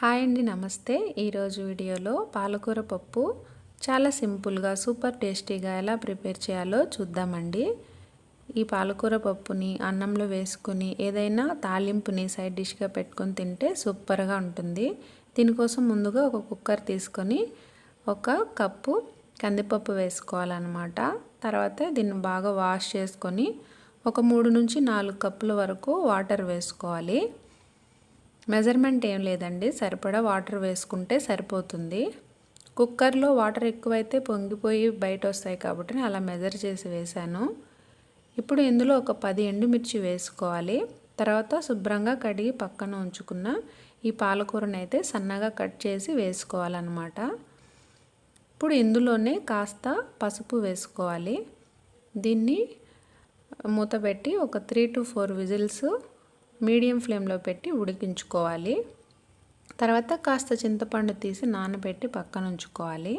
Hi అండి నమస్తే. ఈరోజు వీడియోలో పాలకూర పప్పు చాలా సింపుల్గా సూపర్ టేస్టీగా ఎలా ప్రిపేర్ చేయాలో చూద్దామండి. ఈ పాలకూర పప్పుని అన్నంలో వేసుకుని ఏదైనా తాలింపుని సైడ్ డిష్గా పెట్టుకొని తింటే సూపర్గా ఉంటుంది. దీనికోసం ముందుగా ఒక కుక్కర్ తీసుకొని ఒక కప్పు కందిపప్పు వేసుకోవాలన్నమాట. తర్వాత దీన్ని బాగా వాష్ చేసుకొని ఒక మూడు నుంచి నాలుగు కప్పుల వరకు వాటర్ వేసుకోవాలి. మెజర్మెంట్ ఏం లేదండి. సరిపడా వాటర్ వేసుకుంటే సరిపోతుంది. కుక్కర్లో వాటర్ ఎక్కువైతే పొంగిపోయి బయట వస్తాయి కాబట్టి నేను అలా మెజర్ చేసి వేశాను. ఇప్పుడు ఇందులో ఒక పది ఎండుమిర్చి వేసుకోవాలి. తర్వాత శుభ్రంగా కడిగి పక్కన ఉంచుకున్న ఈ పాలకూరని అయితే సన్నగా కట్ చేసి వేసుకోవాలన్నమాట. ఇప్పుడు ఇందులోనే కాస్త పసుపు వేసుకోవాలి. దీన్ని మూతపెట్టి ఒక three to four whistles medium ఫ్లేమ్లో పెట్టి ఉడికించుకోవాలి. తర్వాత కాస్త చింతపండు తీసి నానబెట్టి పక్కన ఉంచుకోవాలి.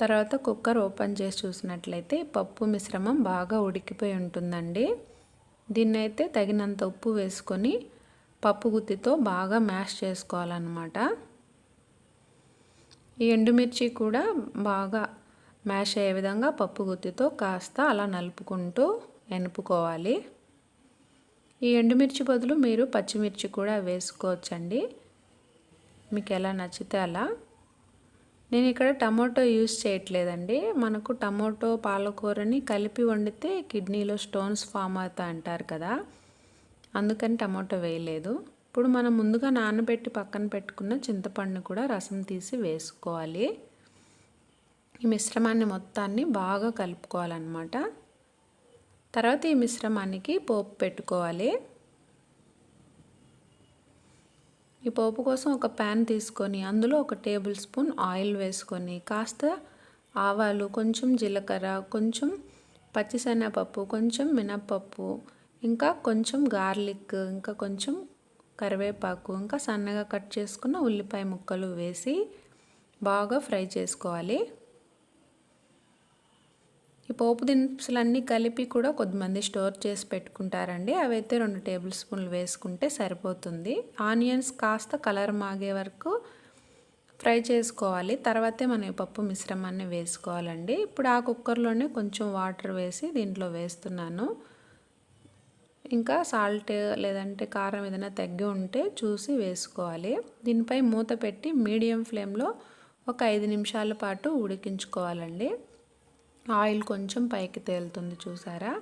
తర్వాత కుక్కర్ ఓపెన్ చేసి చూసినట్లయితే పప్పు మిశ్రమం బాగా ఉడికిపోయి ఉంటుందండి. దీన్నైతే తగినంత ఉప్పు వేసుకొని పప్పు గుత్తితో బాగా మ్యాష్ చేసుకోవాలన్నమాట. ఈ ఎండుమిర్చి కూడా బాగా మ్యాష్ అయ్యే విధంగా పప్పు గుత్తితో కాస్త అలా నలుపుకుంటూ ఎనుపుకోవాలి. ఈ ఎండుమిర్చి బదులు మీరు పచ్చిమిర్చి కూడా వేసుకోవచ్చండి. మీకు ఎలా నచ్చితే అలా. నేను ఇక్కడ టమోటో యూస్ చేయట్లేదండి. మనకు టమోటో పాలకూరని కలిపి వండితే కిడ్నీలో స్టోన్స్ ఫామ్ అవుతా అంటారు కదా. అందుకని టమోటో వేయలేదు. ఇప్పుడు మనం ముందుగా నానబెట్టి పక్కన పెట్టుకున్న చింతపండు కూడా రసం తీసి వేసుకోవాలి. ఈ మిశ్రమాన్ని మొత్తాన్ని బాగా కలుపుకోవాలన్నమాట. తర్వాత ఈ మిశ్రమానికి పోపు పెట్టుకోవాలి. ఈ పోపు కోసం ఒక ప్యాన్ తీసుకొని అందులో ఒక టేబుల్ స్పూన్ ఆయిల్ వేసుకొని కాస్త ఆవాలు కొంచెం జీలకర్ర కొంచెం పచ్చిశనగపప్పు కొంచెం మినప్పప్పు ఇంకా కొంచెం గార్లిక్ ఇంకా కొంచెం కరివేపాకు ఇంకా సన్నగా కట్ చేసుకున్న ఉల్లిపాయ ముక్కలు వేసి బాగా ఫ్రై చేసుకోవాలి. ఈ పోపు దినుసులన్నీ కలిపి కూడా కొద్దిమంది స్టోర్ చేసి పెట్టుకుంటారండి. అవైతే రెండు టేబుల్ స్పూన్లు వేసుకుంటే సరిపోతుంది. ఆనియన్స్ కాస్త కలర్ మాగే వరకు ఫ్రై చేసుకోవాలి. తర్వాతే మనం ఈ పప్పు మిశ్రమాన్ని వేసుకోవాలండి. ఇప్పుడు ఆ కుక్కర్లోనే కొంచెం వాటర్ వేసి దీంట్లో వేస్తున్నాను. ఇంకా సాల్ట్ లేదంటే కారం ఏదైనా తగ్గి ఉంటే చూసి వేసుకోవాలి. దీనిపై మూత పెట్టి మీడియం ఫ్లేమ్లో ఒక ఐదు నిమిషాల పాటు ఉడికించుకోవాలండి. ఆయిల్ కొంచెం పైకి తేలుతుంది చూసారా?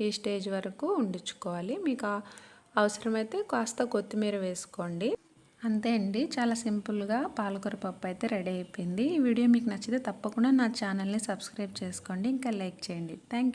ఈ స్టేజ్ వరకు ఉండించుకోవాలి మీకు అవసరమైతే కాస్త కొత్తిమీర వేసుకోండి. అంతే అండి. చాలా సింపుల్గా పాలకూర పప్పు అయితే రెడీ అయిపోయింది. ఈ వీడియో మీకు నచ్చితే తప్పకుండా నా ఛానల్ని సబ్స్క్రైబ్ చేసుకోండి. ఇంకా లైక్ చేయండి. థ్యాంక్